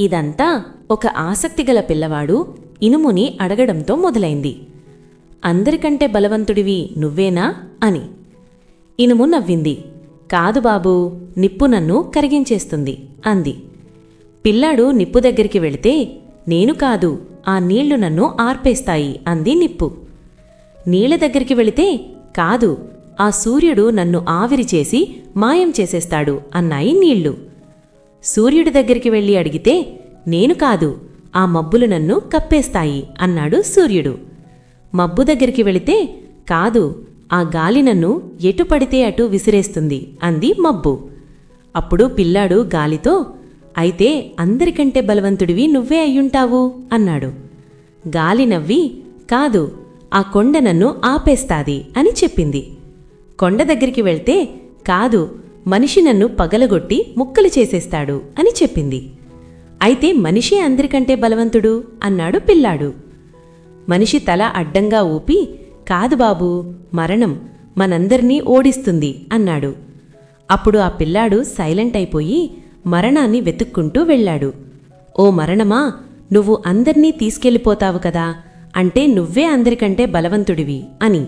ఇదంతా ఒక ఆసక్తిగల పిల్లవాడు ఇనుముని అడగడంతో మొదలైంది. అందరికంటే బలవంతుడివి నువ్వేనా అని. ఇనుము నవ్వింది. కాదు బాబూ నిప్పు నన్ను కరిగించేస్తుంది అంది. పిల్లాడు నిప్పు దగ్గరికి వెళితే నేను కాదు ఆ నీళ్ళు నన్ను ఆర్పేస్తాయి అంది నిప్పు. నీళ్ళ దగ్గరికి వెళితే కాదు ఆ సూర్యుడు నన్ను ఆవిరి చేసి మాయం చేసేస్తాడు అన్నాయి నీళ్ళు. సూర్యుడి దగ్గరికి వెళ్ళి అడిగితే నేను కాదు ఆ మబ్బులు నన్ను కప్పేస్తాయి అన్నాడు సూర్యుడు. మబ్బు దగ్గరికి వెళితే కాదు ఆ గాలి నన్ను ఎటు పడితే అటు విసిరేస్తుంది అంది మబ్బు. అప్పుడు పిల్లాడు గాలితో అయితే అందరికంటే బలవంతుడివి నువ్వే అయ్యుంటావు అన్నాడు. గాలి నవ్వి కాదు ఆ కొండ నన్ను ఆపేస్తాది అని చెప్పింది. కొండ దగ్గరికి వెళ్తే కాదు మనిషి నన్ను పగలగొట్టి ముక్కలు చేసేస్తాడు అని చెప్పింది. అయితే మనిషే అందరికంటే బలవంతుడు అన్నాడు పిల్లాడు. మనిషి తల అడ్డంగా ఊపి కాదు బాబూ మరణం మనందర్నీ ఓడిస్తుంది అన్నాడు. అప్పుడు ఆ పిల్లాడు సైలెంట్ అయిపోయి మరణాన్ని వెతుక్కుంటూ వెళ్ళాడు. ఓ మరణమా నువ్వు అందర్నీ తీసుకెళ్ళిపోతావు కదా అంటే నువ్వే అందరికంటే బలవంతుడివి అని.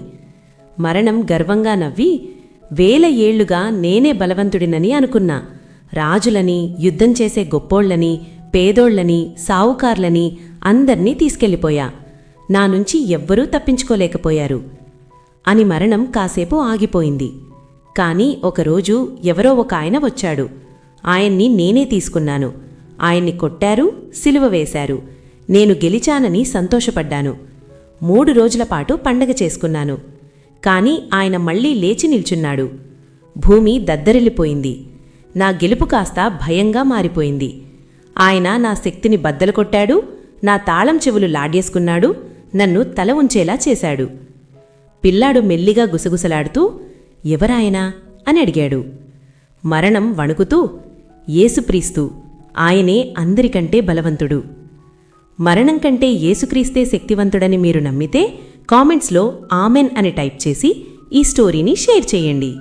మరణం గర్వంగా నవ్వి వేల ఏళ్ళుగా నేనే బలవంతుడినని అనుకున్నా. రాజులని యుద్ధం చేసే గొప్పోళ్ళని పేదోళ్ళని సావుకార్లని అందర్నీ తీసుకెళ్ళిపోయా. నా నుంచి ఎవ్వరూ తప్పించుకోలేకపోయారు. అని మరణం కాసేపు ఆగిపోయింది. కాని ఒకరోజు ఎవరో ఒక ఆయన వచ్చాడు. ఆయన్ని నేనే తీసుకున్నాను. ఆయన్ని కొట్టారు సిలువ వేశారు. నేను గెలిచానని సంతోషపడ్డాను. మూడు రోజుల పాటు పండగ చేసుకున్నాను. కాని ఆయన మళ్ళీ లేచి నిల్చున్నాడు. భూమి దద్దరిల్లిపోయింది. నా గెలుపు కాస్త భయంగా మారిపోయింది. ఆయన నా శక్తిని బద్దలు కొట్టాడు నా తాళం చెవులు లాడేసుకున్నాడు నన్ను తల ఉంచేలా చేశాడు. పిల్లాడు మెల్లిగా గుసగుసలాడుతూ ఎవరాయనా? అని అడిగాడు. మరణం వణుకుతూ ఏసుక్రీస్తు ఆయనే అందరికంటే బలవంతుడు. మరణం కంటే యేసుక్రీస్తే శక్తివంతుడని మీరు నమ్మితే కామెంట్స్లో ఆమెన్ అని టైప్ చేసి ఈ స్టోరీని షేర్ చేయండి.